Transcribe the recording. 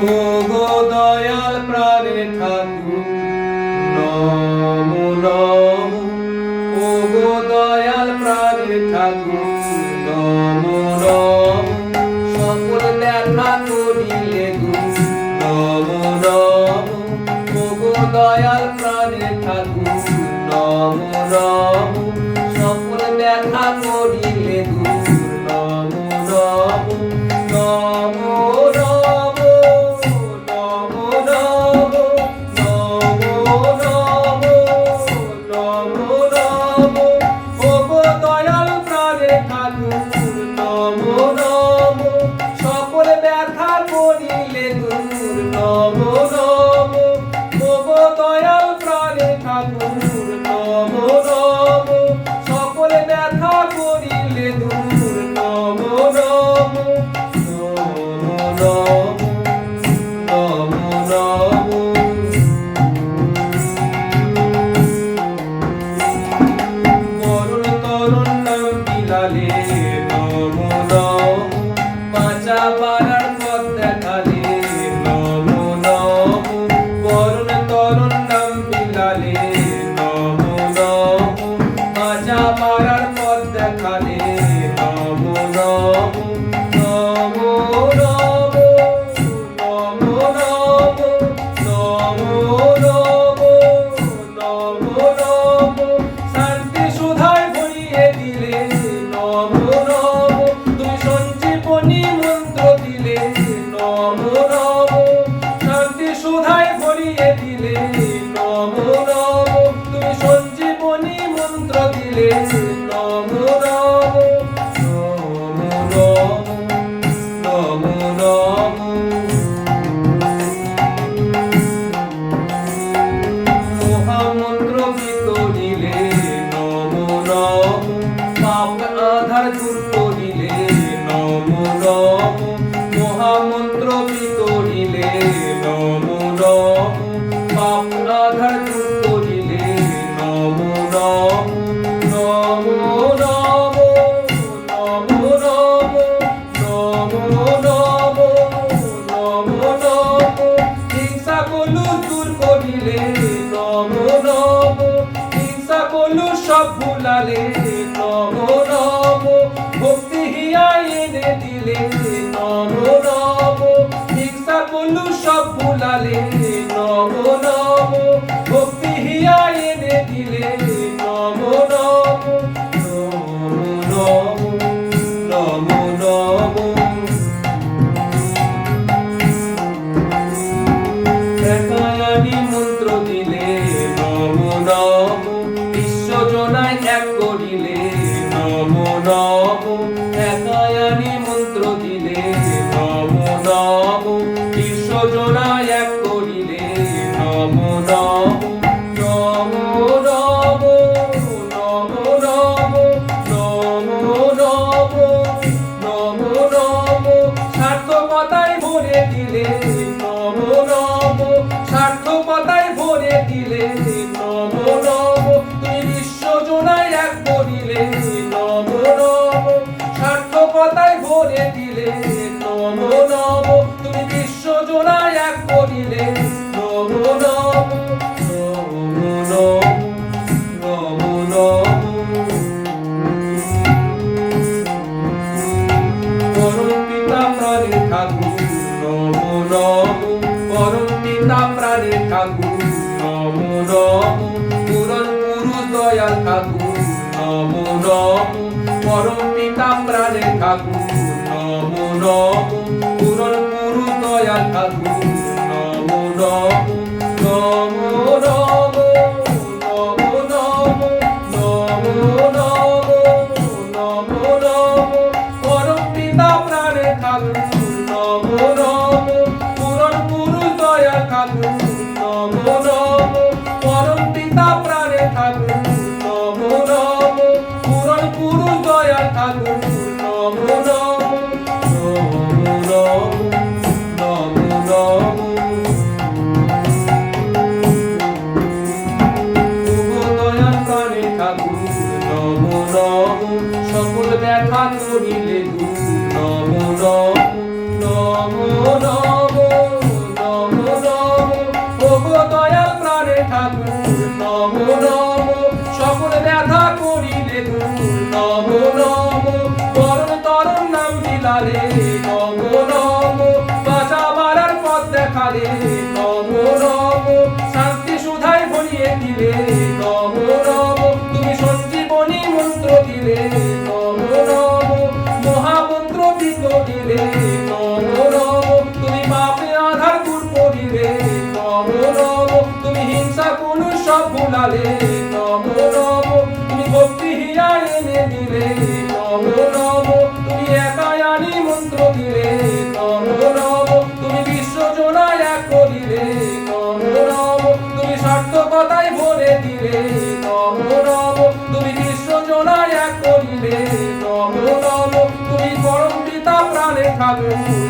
ও গো দয়াল প্রাণের ঠাকুর নমো নমো। ও গো দয়াল প্রাণের ঠাকুর নমো নমো। সকল দেখা করিলে নমো নমো। ও গো দয়াল ঠাকুর নমো নমো সকল ব্যথা করিলে দূর নমো নমো নমো নমো করুণ তরুণ বিলালে নমো নমো বাঁচা পারার Om Namo মন্ত্র বিতরিলে নম রম পাপনাধার করিলে নম রম নম রম নম রম নম রম নম রম হিংসা কলু দূর করিলে নম রম হিংসা কলু সব ভুলালে নম একায়ানি মন্ত্র দিলে নম নম বিশ্বজনায় এক করিলে নম নম একায়ানি মন্ত্র দিলে নম নম বিশ্বজনায় নম রম পুরন পুরু দয়াল ঠাকুর নম রম পরম পিতা প্রাণে ঠাকুর নম রম পুরন পুরু দয়াল ঠাকুর নম রম নম রম নম নম পরম পিতা প্রাণে ঠাকুর নম রম সকল ব্যথা করিলে নম নম নম নম নম নম প্রভু দয়াল প্রাণে ঠাকুর নম নম সকল ব্যথা করিলে দূর। নম নম বরণ তরণ নাম দিলারে নম নম বাঁচাবার পথ দেখালে। amado.